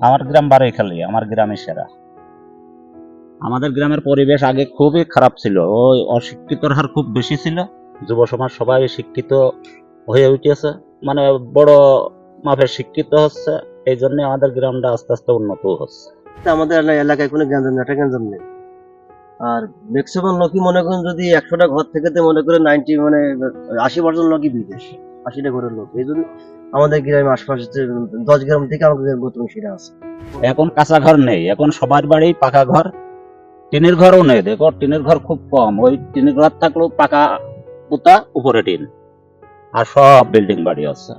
আমার গ্রাম বারৈখালী আমার গ্রামে সেরা। আমাদের গ্রামের পরিবেশ আগে খুবই খারাপ ছিল। ওই অশিক্ষিতর হার খুব বেশি ছিল। যুব সমাজ সবাই শিক্ষিত হয়ে উঠেছে। মানে বড় মাপের শিক্ষিত হচ্ছে। এই জন্য আমাদের গ্রামটা আস্তে আস্তে উন্নত হচ্ছে। আমাদের এলাকায় কোনো গ্যাঞ্জাম একটা গ্যাঞ্জাম নেই। আর ম্যাক্সিমাম লোকই মনে করেন যদি একশোটা ঘর থেকে মনে করেন নাইনটি মানে আশি পার্সেন্ট লোকই বিদেশ। আশিটা ঘরের লোক। এই জন্য আমাদের গ্রামের আশপাশে দশ গ্রাম থেকে আমাদের বর্তমান সেটা আছে। এখন কাঁচা ঘর নেই এখন সবার বাড়ি পাকা ঘর। টিনের ঘরও নেই দেখো টিনের ঘর খুব কম। ওই টিনের ঘর থাকলেও পাকা পুতা উপরে টিন। আর সব বিল্ডিং বাড়ি আছে।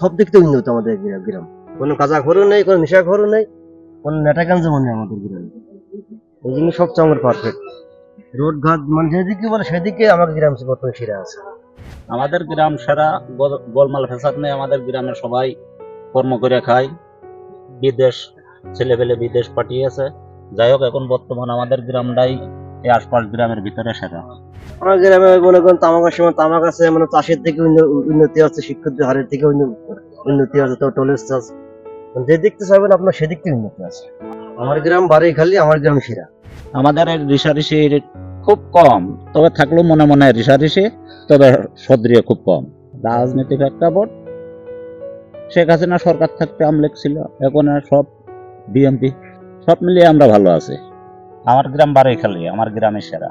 সব দিক থেকে উন্নত আমাদের গ্রাম গ্রাম। কোনো কাঁচা ঘরও নেই কোনো নেশা ঘরও নেই কোনো নেটা গ্যাঞ্জামও নেই আমাদের গ্রামে। এই জন্য সবচেয়ে আমার পারফেক্ট রোড ঘাট মানে যেদিকে বলে সেদিকে আমাদের গ্রাম বর্তমানে সেরা আছে। আমাদের গ্রাম সারা গোলমাল ফেসাদ নেই আমাদের গ্রামের সবাই কর্ম করে খায়। বিদেশ ছেলেপেলে বিদেশ পাঠিয়েছে। যাই হোক এখন বর্তমান আমাদের গ্রামটাই এই আশপাশ গ্রামের ভিতরে সেরা। আমার গ্রামে মনে করেন তামাকের সময় তামাক আছে মানে চাষের থেকে উন্নতি আছে শিক্ষিত হারের থেকে উন্নতি আছে তো চাষ। মানে যে দিকতে চাইবেন আপনার সেদিক থেকে উন্নতি আছে। আমার গ্রাম বাড়ি খালি আমার গ্রাম সেরা। আমাদের রিসারিসি খুব কম, তবে থাকলেও মনে মনে রিসারিসি, তবে সদ্রিয় খুব কম। রাজনীতি একটা ভোট শেখ হাসিনা সরকার থাকতে আম ছিল এখন আর সব বিএমপি সব মিলিয়ে আমরা ভালো আছি। আমার গ্রাম বারৈখালি আমার গ্রামের সেরা।